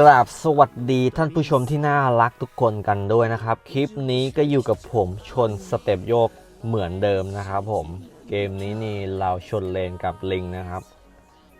กราบสวัสดีท่านผู้ชมที่น่ารักทุกคนกันด้วยนะครับ คลิปนี้ก็อยู่กับผมชนสเต็ปโยกเหมือนเดิมนะครับผมเกมนี้นี่เราชนเลนกับลิงนะครับ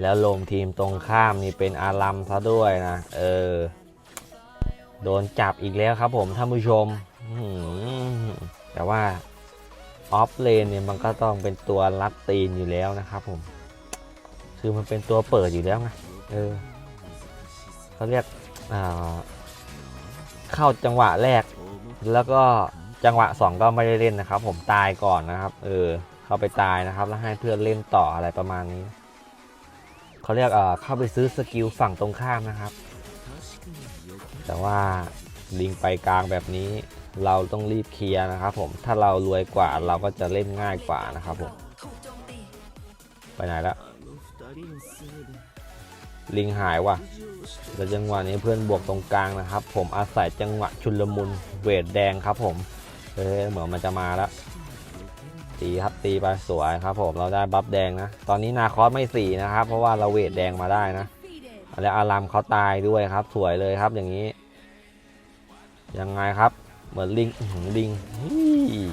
แล้วลงทีมตรงข้ามนี่เป็นอารัมซะด้วยนะ เออ โดนจับอีกแล้วครับผมท่านผู้ชม แต่ว่าออฟเลนเนี่ยมันก็ต้องเป็นตัวรัดตีนอยู่แล้วนะครับผม คือมันเป็นตัวเปิดอยู่แล้วไงเออ เขาเรียกเข้าจังหวะแรก แล้วก็จังหวะ 2 ก็ไม่ได้เล่นนะครับ ผมตายก่อนนะครับ เออ เข้าไปตายนะครับ แล้วให้เพื่อนเล่นต่ออะไรประมาณนี้เขาเรียกเออเข้าไปซื้อสกิลฝั่งตรงข้ามนะครับ แต่ว่าลิงไปกลางแบบนี้ เราต้องรีบเคลียร์นะครับ ผมถ้าเรารวยกว่าเราก็จะเล่นง่ายกว่านะครับผมไปไหนแล้ว ลิงหายว่ะแล้วจังหวะนี้เพื่อนบวกตรงกลางนะครับ ผมอาศัยจังหวะชุลมุนเวทแดงครับผมเอ้ยเหมือนมันจะมาแล้วตีครับตีไปสวยครับ ผมเราได้บัฟแดงนะ ตอนนี้นาคอสไม่สี่นะครับ เพราะว่าเราเวทแดงมาได้นะแล้วอารามเขาตายด้วยครับ สวยเลยครับอย่างนี้ ยังไงครับ เหมือนลิงหือลิงฮี่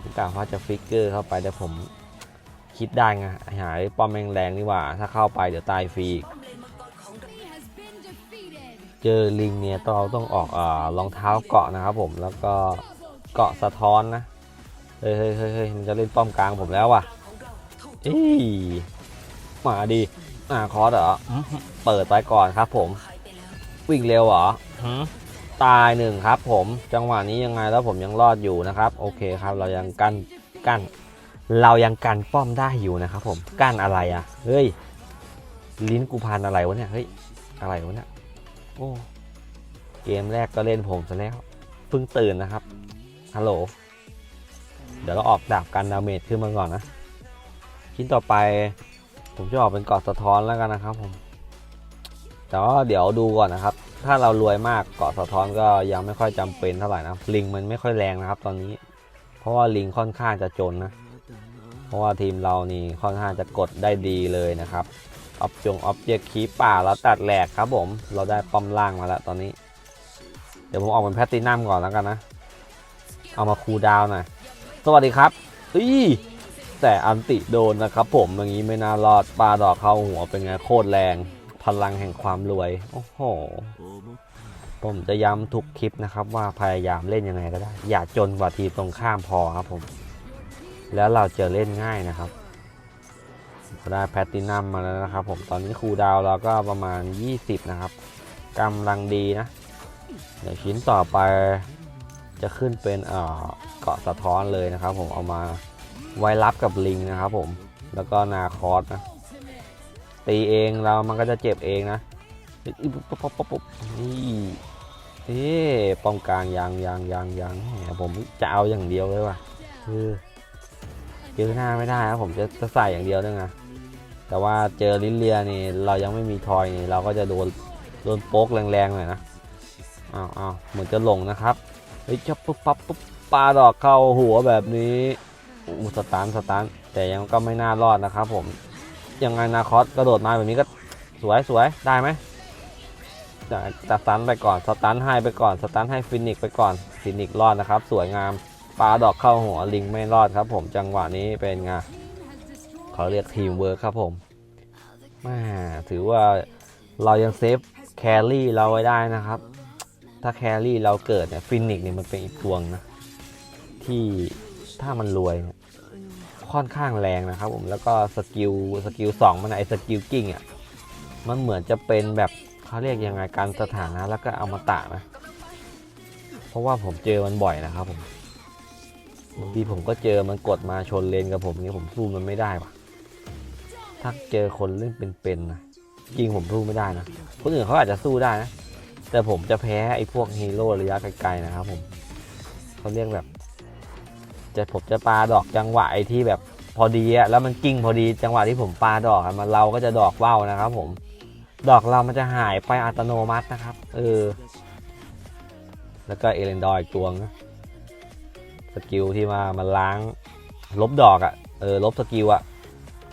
ผมกะว่าจะฟิกเกอร์เข้าไปแต่ผมคิดได้ไงหายป้อมแรงนี่ว่า ถ้าเข้าไปเดี๋ยวตายฟรีอีก เจอลิงเนี่ยเราต้องออกอรองเท้าเกาะนะครับผมแล้วก็เกาะสะท้อนนะเฮ้ยเฮ้ยเฮ้ยมันจะเล่นป้อมกลางผมแล้วว่ะอ้ยมาดีอ่าคอร์สเหรออเปิดไปก่อนครับ ผม วิ่งเร็วเหรอตายหนึ่งครับ ผมจังหวะนี้ยังไงแล้วผมยังรอดอยู่นะครับ โอเคครับ เรายังกั้นกั้นเรายังกันป้อมได้อยู่นะครับ ผมกั้นอะไรอะ เฮ้ย ลิ้นกูพันอะไรวะเนี่ย เฮ้ย อะไรวะเนี่ย โอ้เกมแรกก็เล่นผมซะแล้วเพิ่งตื่นนะครับฮัลโหลเดี๋ยวเราออกดาบกันดาเมจขึ้นมาก่อนนะชิ้นต่อไปผมจะออกเป็นเกอดสะท้อนแล้วกันนะครับผมแต่ว่าเดี๋ยวดูก่อนนะครับ ถ้าเรารวยมากเกาะสะท้อนก็ยังไม่ค่อยจำเป็นเท่าไหร่นะลิงมันไม่ค่อยแรงนะครับ ตอนนี้ เพราะว่าลิงค่อนข้างจะจนนะ เพราะว่าทีมเรานี่ค่อนข้างจะกดได้ดีเลยนะครับ ออบจงออบเจกต์คีป่าแล้วตัดแหลกครับผม เราได้ป้อมล่างมาแล้วตอนนี้ เดี๋ยวผมออกเป็นแพตตินัมก่อนแล้วกันนะ เอามาคูดาวน์หน่อย สวัสดีครับอีแต่อันติโดนนะครับผมอย่างนี้ไม่น่ารอดปลาดอกเข้าหัวเป็นไงโคตรแรง พลังแห่งความรวย โอ้โห ผมจะย้ำทุกคลิปนะครับว่าพยายามเล่นยังไงก็ได้ อย่าจนกว่าทีมตรงข้ามพอครับผม แล้วเราจะเล่นง่ายนะครับ ได้แพตตินัมมาแล้วนะครับผมตอนนี้คูดาวเราก็ประมาณ 20 นะครับกำลังดีนะ เดี๋ยวชิ้นต่อไปจะขึ้นเป็นเอ่อเกาะสะท้อนเลยนะครับ ผมเอามาไว้รับกับลิงนะครับผมแล้วก็นาคอสนะตีเองเรามันก็จะเจ็บเองนะปุ๊บปุ๊บปุ๊บปุ๊บนี่เอ๊ป้องกลางยางยางยางยางแหมผมจะเอาอย่างเดียวเลยว่ะคือเจอหน้าไม่ได้ครับผมจะจะใส่อย่างเดียวด้วยไง แต่ว่าเจอลิเลียนี่เรายังไม่มีทอยนี่เราก็จะโดนโดนโป๊กแรงๆหน่อยนะอ้าวอ้าวเหมือนจะหลงนะครับเฮ้ยจะปุ๊บปั๊บปุ๊บปลาดอกเข้าหัวแบบนี้อู้สตาร์ทสตาร์ทแต่ยังก็ไม่น่ารอดนะครับผมยังไงนาคอสกระโดดมาแบบนี้ก็สวยสวยได้ไหมจะจะสตันไปก่อนสตันให้ไปก่อนสตันให้ฟินิกไปก่อนฟินิกรอดนะครับ สวยงามปลาดอกเข้าหัวลิงไม่รอดครับ ผมจังหวะนี้เป็นไง เขาเรียกทีมเวิร์คครับผมม่ถือว่าเรายังเซฟแครี่เราไว้ได้นะครับ ถ้าแครี่เราเกิดเนี่ยฟินิกเนี่ยมันเป็นอีกดวงนะ ที่ถ้ามันรวยเนี่ยค่อนข้างแรงนะครับผมแล้วก็สกิลสกิลสองมันไอสกิลกิ้งอะมันเหมือนจะเป็นแบบเขาเรียกยังไงการสถานะแล้วก็อมตะนะ เพราะว่าผมเจอมันบ่อยนะครับผมบางทีผมก็เจอมันกดมาชนเลนกับผมนี่ผมสู้มันไม่ได้ว่ะ ถ้าเจอคนเล่นเป็นๆนะจริงผมสู้ไม่ได้นะ คนอื่นเขาอาจจะสู้ได้นะ แต่ผมจะแพ้ไอ้พวกฮีโร่ระยะไกลๆนะครับผมเขาเรียกแบบ จะผมจะปาดอกจังหวะไอ้ที่แบบพอดีอะแล้วมันกิ้งพอดีจังหวะที่ผมปาดอกมันเราก็จะดอกว่าวนะครับ ผม ดอกเรามันจะหายไปอัตโนมัตินะครับ เออ แล้วก็เอเลนดอร์อีกตัวนะสกิลที่มามันล้าง ลบดอกอะ่ะเออ ลบสกิลอะ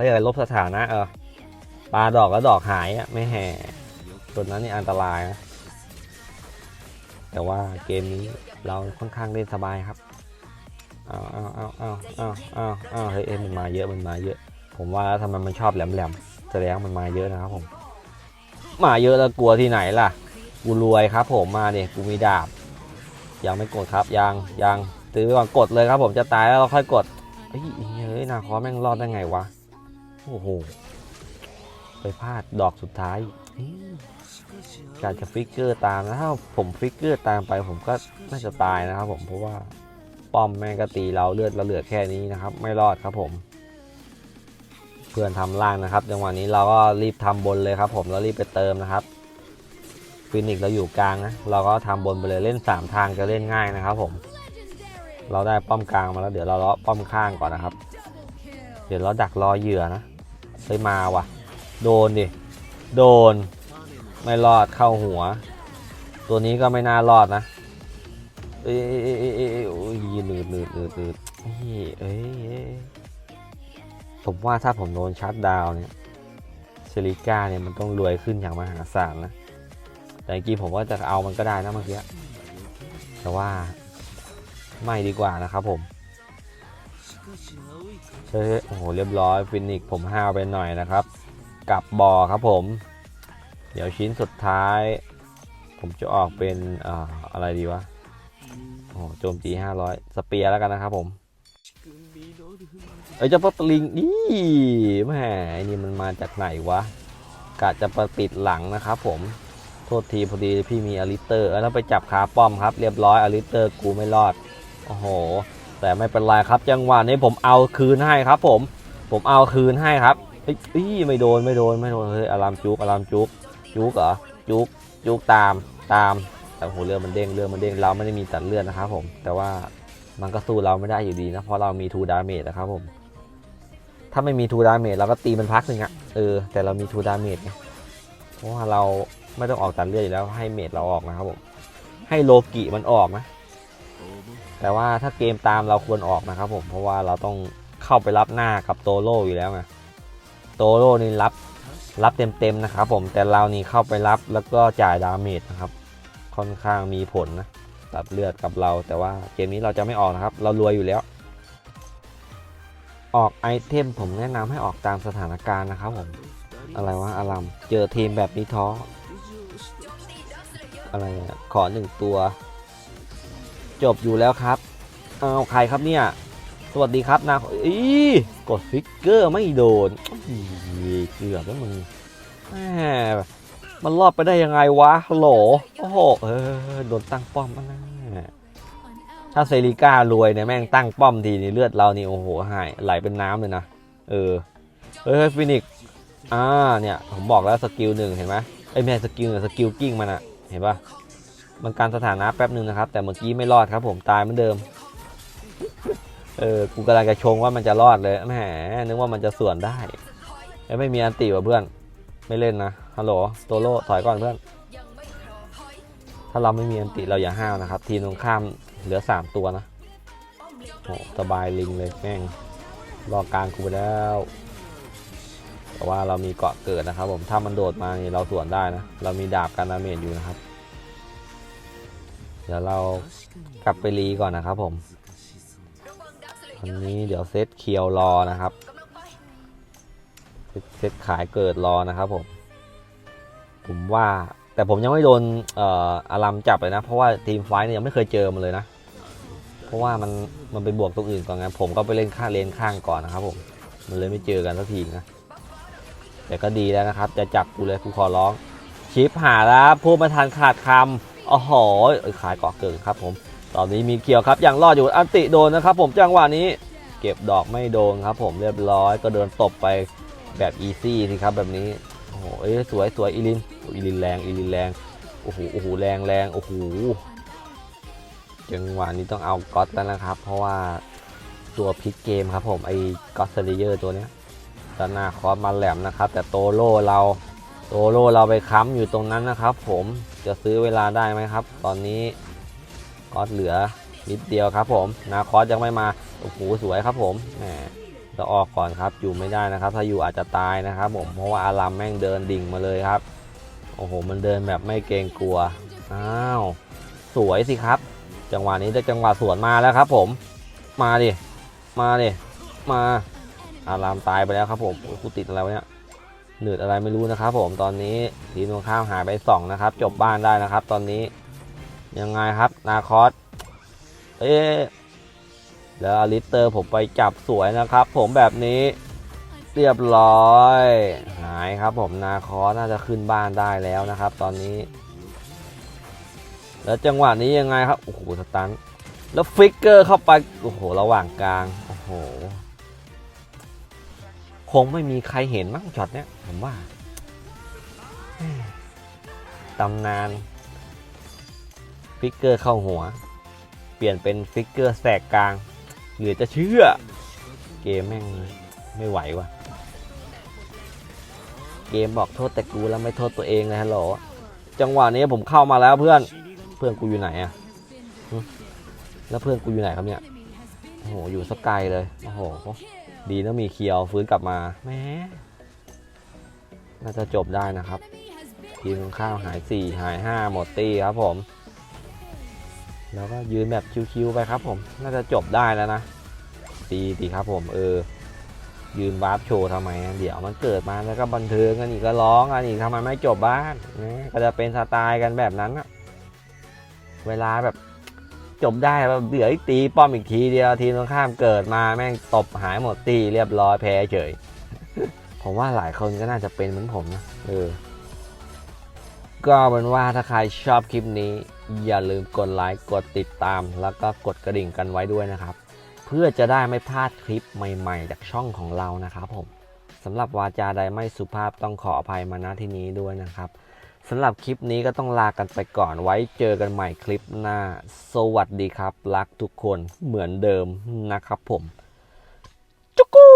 เขาเรียกอะไรลบสถานะเออปลาดอกแล้วดอกหายอะไม่แห่ตัวนั้นนี่อันตรายนะแต่ว่าเกมนี้เราค่อนข้างเล่นสบายครับอ้าวอ้าวอ้าวอ้าวอ้าวอ้าวอ้าเฮ้ยเอ็มมันมาเยอะมันมาเยอะ ผมว่าทำไมมันชอบแหลมๆแสดงมันมาเยอะนะครับผม มาเยอะแล้วกลัวที่ไหนล่ะกูรวยครับ ผมมาเนี่ยกูมีดาบ ยังไม่กดครับยังยังซื้อไปก่อนกดเลยครับ ผมจะตายแล้วเราค่อยกดเฮ้ยเฮ้ยนาคอแม่งรอดได้ไงวะ โอ้โห ไปพลาดดอกสุดท้ายการจะฟิกเกอร์ตามนะถ้าผมฟิกเกอร์ตามไปผมก็น่าจะตายนะครับผมเพราะว่าป้อมแม่งก็ตีเราเลือดเราเหลือแค่นี้นะครับ ไม่รอดครับผม เพื่อนทำล่างนะครับจังหวะนี้เราก็รีบทำบนเลยครับผมแล้วรีบไปเติมนะครับฟินิกเราอยู่กลางนะเราก็ทำบนไปเลยเล่น 3 ทางจะเล่นง่ายนะครับผม เราได้ป้อมกลางมาแล้วเดี๋ยวเราเลาะป้อมข้างก่อนนะครับ เดี๋ยวเราดักรอเหยื่อนะ เฮ้ยมาว่ะ โดนดิ โดน ไม่รอดเข้าหัว ตัวนี้ก็ไม่น่ารอดนะเอ้ยเอ้ยเอ้ยเอ้ยเอ้ยโอ้ยหนืดหนืดหนืดหนืดเอ้ยเอ้ยเอ้ยผมว่าถ้าผมโดนชัดดาวน์เนี่ยเซริก้าเนี่ยมันต้องรวยขึ้นอย่างมหาศาลนะ แต่จริงๆผมว่าจะเอามันก็ได้นะเมื่อกี้ แต่ว่าไม่ดีกว่านะครับผม เฮ้ยโอ้โหเรียบร้อยฟินิกผมห้าวไปหน่อยนะครับ กลับบอครับผม เดี๋ยวชิ้นสุดท้าย ผมจะออกเป็นอ่าอะไรดีวะโอ้โหโจมตี500สเปียร์แล้วกันนะครับผมเอ้เจ้าปตลิงนี่แหมไอ้นี่มันมาจากไหนวะกะจะประปิดหลังนะครับผมโทษทีพอดีพี่มีอลิเตอร์แล้วไปจับขาป้อมครับ เรียบร้อยอลิเตอร์กูไม่รอดโอ้โห แต่ไม่เป็นไรครับจังหวะนี้ผมเอาคืนให้ครับ ผม ผมเอาคืนให้ครับเฮ้ยอี้ไม่โดนไม่โดนไม่โดนเฮ้ยอารามจุกอารามจุกจุกเหรอจุกจุกตามตามแต่โอ้โหเรือมันเด้งเรือมันเด้งเราไม่ได้มีตัดเลือดนะครับผม แต่ว่ามันก็สู้เราไม่ได้อยู่ดีนะเพราะเรามีทูดาเมจนะครับผม ถ้าไม่มีทูดาเมจเราก็ตีมันพักหนึ่งอะเออแต่เรามีทูดาเมจไงเพราะว่าเราไม่ต้องออกตัดเลือดอยู่แล้วให้เมจเราออกนะครับผมให้โลกิมันออกนะ แต่ว่าถ้าเกมตามเราควรออกนะครับผมเพราะว่าเราต้องเข้าไปรับหน้ากับโตโร่อยู่แล้วไงโตโร่นี่รับรับเต็มๆนะครับผมแต่เรานี่เข้าไปรับแล้วก็จ่ายดาเมจนะครับค่อนข้างมีผลนะตัดเลือดกับเรา แต่ว่าเกมนี้เราจะไม่ออกนะครับ เรารวยอยู่แล้ว ออกไอเทมผมแนะนำให้ออกตามสถานการณ์นะครับผมอะไรวะอารัมเจอทีมแบบนี้ท้ออะไรอะขอหนึ่งตัว จบอยู่แล้วครับเอาใครครับเนี่ย สวัสดีครับนาอีกดฟิกเกอร์ไม่โดนเกือบแล้วมึงแหมมันรอดไปได้ยังไงวะโหลโอ้โหเออโดนตั้งป้อมมานะถ้าเซริก้ารวยเนี่ยแม่งตั้งป้อมทีนี่เลือดเรานี่โอ้โหหายไหลเป็นน้ำเลยนะเออเฮ้ยฟินิกซ์อ่าเนี่ยผมบอกแล้วสกิลหนึ่งเห็นไหมไอ้ยไม่สกิลหนึ่งสกิลกิ้งมันอะเห็นปะ มันการสถานะแป๊บหนึ่งนะครับ แต่เมื่อกี้ไม่รอดครับผมตายเหมือนเดิม เออกูกำลังจะชงว่ามันจะรอดเลยแหมนึกว่ามันจะส่วนได้ไม่มีอันติว่ะเพื่อน ไม่เล่นนะฮัลโหลโตโร่ถอยก่อนเพื่อน ถ้าเราไม่มีอันติเราอย่าห้าวนะครับ ทีมตรงข้ามเหลือ 3 ตัวนะโอ้สบายลิงเลยแม่งรอกลางกูไปแล้วแต่ว่าเรามีเกาะเกิดนะครับ ผมถ้ามันโดดมาเราสวนได้นะ เรามีดาบกันดาเมจอยู่นะครับ ดี๋ยวเรากลับไปรีก่อนนะครับผมวันนี้เดี๋ยวเซตเคียวรอนะครับเซตเซตขายเกิดรอนะครับผม ผมว่าแต่ผมยังไม่โดนเอ่ออารัมจับเลยนะ เพราะว่าทีมไฟเนี่ยยังไม่เคยเจอมันเลยนะ เพราะว่ามันมันไปบวกตรงอื่นก่อนไงผมก็ไปเล่นข้างเลนข้างก่อนนะครับผมมันเลยไม่เจอกันสักทีนะแต่ก็ดีแล้วนะครับ จะจับกูเลยกูขอร้องชิปหาแล้วพูดม่ทันขาดคำ โอ้โหอยขายเกาะเกินครับผมตอนนี้มีเคียวครับยังรอดอยู่อันติโดนนะครับ ผมจังหวะนี้เก็บดอกไม่โดนครับ ผมเรียบร้อยก็เดินตบไปแบบอีซี่สิครับแบบนี้โอ้โหเอ้ยสวยสวยอีลินอีลินแรงอีลินแรงโอ้โหโอ้โหแรงแรงโอ้โหจังหวะนี้ต้องเอาก๊อตแล้วนะครับ เพราะว่าตัวพลิกเกมครับผมไอ้ก๊อตเซเลเยอร์ตัวเนี้ยด้านหน้าคอสมาแหลมนะครับ แต่โตโร่เรา โตโร่เราไปค้ำอยู่ตรงนั้นนะครับ ผมจะซื้อเวลาได้ไหมครับ ตอนนี้คอสเหลือนิดเดียวครับ ผมนาคอสยังไม่มาโอ้โหสวยครับ ผมแหมจะออกก่อนครับอยู่ไม่ได้นะครับ ถ้าอยู่อาจจะตายนะครับ ผมเพราะว่าอารัมแม่งเดินดิ่งมาเลยครับโอ้โหมันเดินแบบไม่เกรงกลัวอ้าวสวยสิครับ จังหวะนี้ได้จังหวะสวนมาแล้วครับ ผมมาดิมาดิมาอารามตายไปแล้วครับ ผมกูติดอะไรวะเนี่ย หนืดอะไรไม่รู้นะครับผมตอนนี้ทีมตรงข้ามหายไปสองนะครับ จบบ้านได้นะครับ ตอนนี้ยังไงครับนาคอสเอ๊ะแล้วอลิสเตอร์ผมไปจับสวยนะครับ ผมแบบนี้เรียบร้อย หายครับผมนาคอสน่าจะขึ้นบ้านได้แล้วนะครับ ตอนนี้ แล้วจังหวะนี้ยังไงครับโอ้โหสตันแล้วฟิกเกอร์เข้าไปโอ้โหระหว่างกลางโอ้โห คงไม่มีใครเห็นมั้งช็อตเนี้ยผมว่าตำนานฟิกเกอร์เข้าหัว เปลี่ยนเป็นฟิกเกอร์แสกกลาง เหลือจะเชื่อ เกมแม่งไม่ไหวว่ะ เกมบอกโทษแต่กูแล้วไม่โทษตัวเองเลยฮัลโหลจังหวะนี้ผมเข้ามาแล้วเพื่อนเพื่อนกูอยู่ไหนอะแล้วเพื่อนกูอยู่ไหนครับเนี่ยโอ้โหอยู่สกไกลเลยโอ้โห ดีนะมีเคียวฟื้นกลับมาแหมน่าจะจบได้นะครับ ทีมข้าวหาย 4 หาย 5 หมดตีครับผม แล้วก็ยืนแบบชิวๆไปครับผม น่าจะจบได้แล้วนะดีดีครับผมเออ ยืนวาร์ปโชว์ทำไม เดี๋ยวมันเกิดมาแล้วก็บันเทิงกันอีกก็ร้องกันอีกทำไมไม่จบบ้านนะก็จะเป็นสไตล์กันแบบนั้นอะเวลาแบบ จบได้แบบเดี๋ยวอีกตีป้อมอีกทีเดียวทีมตรงข้ามเกิดมาแม่งตบหายหมดตีเรียบร้อยแพ้เฉย ผมว่าหลายคนก็น่าจะเป็นเหมือนผมนะเออก็เป็นว่าถ้าใครชอบคลิปนี้ อย่าลืมกดไลค์กดติดตาม แล้วก็กดกระดิ่งกันไว้ด้วยนะครับ เพื่อจะได้ไม่พลาดคลิปใหม่ ๆ จากช่องของเรานะครับผมสำหรับวาจาใดไม่สุภาพต้องขออภัยมาณที่นี้ด้วยนะครับ สำหรับคลิปนี้ก็ต้องลากันไปก่อนไว้เจอกันใหม่คลิปหน้า สวัสดีครับ รักทุกคนเหมือนเดิมนะครับผมจุกกู